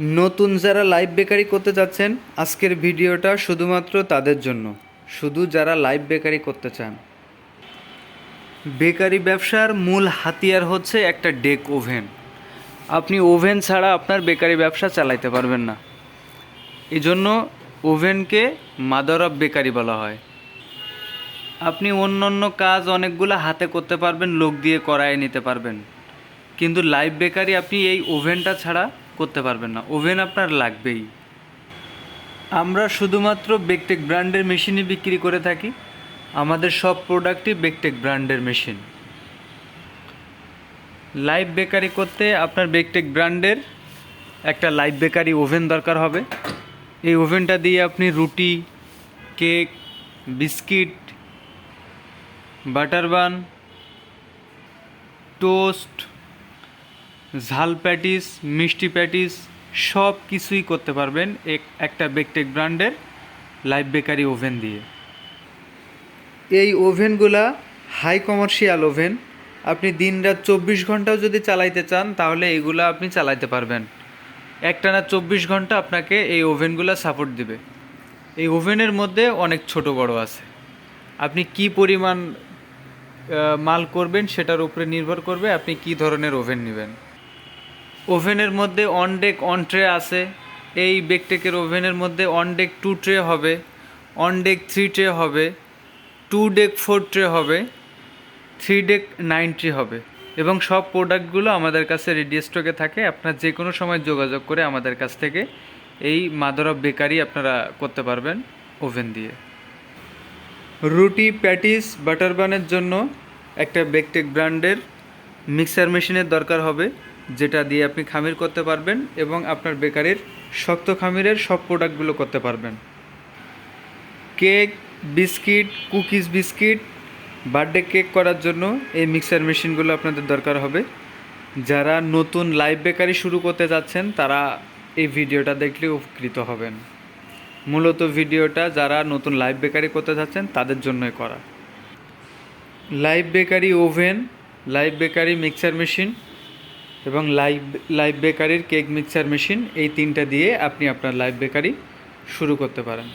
নতুন যারা live bakery করতে যাচ্ছেন, আজকের ভিডিওটা শুধুমাত্র তাদের জন্য। শুধু যারা লাইভ বেকারি করতে চান। বেকারি ব্যবসার মূল হাতিয়ার হচ্ছে একটা ডেক ওভেন। আপনি ওভেন ছাড়া আপনার বেকারি ব্যবসা চালাইতে পারবেন না। এই জন্য ওভেনকে মাদার অফ বেকারি বলা হয়। আপনি অন্য অন্য কাজ অনেকগুলো হাতে করতে পারবেন, লোক দিয়ে করায় নিতে পারবেন। কিন্তু লাইভ বেকারি আপনি এই ওভেনটা ছাড়া করতে পারবেন না। ওভেন আপনার লাগবেই। আমরা শুধুমাত্র বেকটেক ব্র্যান্ডের মেশিনই বিক্রি করে থাকি। আমাদের সব প্রোডাক্টই বেকটেক ব্র্যান্ডের মেশিন। লাইভ বেকারি করতে আপনার বেকটেক ব্র্যান্ডের একটা লাইভ বেকারি ওভেন দরকার হবে। এই ওভেনটা দিয়ে আপনি রুটি, cake, biscuit, butter bun toast ঝাল প্যাটিস, মিষ্টি প্যাটিস, সব কিছুই করতে পারবেন এক- একটা বেকটেক ব্র্যান্ডের লাইভ বেকারি ওভেন দিয়ে। এই ওভেনগুলা হাই কমার্শিয়াল ওভেন আপনি দিনরাত চব্বিশ ঘন্টাও যদি চালাইতে চান, তাহলে এগুলো আপনি চালাইতে পারবেন। একটানা চব্বিশ ঘণ্টা আপনাকে এই ওভেনগুলো সাপোর্ট দিবে। এই ওভেনের মধ্যে অনেক ছোট বড় আছে। আপনি কি পরিমাণ মাল করবেন সেটার উপরে নির্ভর করবে আপনি কি ধরনের ওভেন নেবেন। ওভেনের মধ্যে অন ডেক অন ট্রে আছে। এই বেকটেকের ওভেনের মধ্যে অন ডেক টু ট্রে হবে অন ডেক থ্রি ট্রে হবে টু ডেক ফোর ট্রে হবে থ্রি ডেক নাইন ট্রে হবে। এবং সব প্রোডাক্টগুলো আমাদের কাছে রেডি স্টকে থাকে। আপনার যে কোনো সময় যোগাযোগ করে আমাদের কাছ থেকে এই মাদার বেকারি আপনারা করতে পারবেন ওভেন দিয়ে। রুটি, প্যাটিস, বাটার বানের জন্য একটা বেকটেক ব্র্যান্ডের মিক্সার মেশিনের দরকার হবে। যেটা দিয়ে আপনি খামির করতে পারবেন এবং আপনার বেকারির শক্ত খামিরের সব প্রোডাক্টগুলো করতে পারবেন। Cake, biscuit, cookies biscuit, birthday cake করার জন্য এই মিক্সার মেশিনগুলো আপনাদের দরকার হবে। যারা নতুন লাইভ বেকারি শুরু করতে যাচ্ছেন, তারা এই ভিডিওটা দেখলে উপকৃত হবেন। মূলত ভিডিওটা যারা নতুন লাইভ বেকারি করতে যাচ্ছেন, তাদের জন্যই করা। Live bakery oven live bakery mixer machine এবং লাইভ লাইভ বেকারির কেক মিক্সার মেশিন এই তিনটা দিয়ে আপনি আপনার লাইভ বেকারি শুরু করতে পারেন।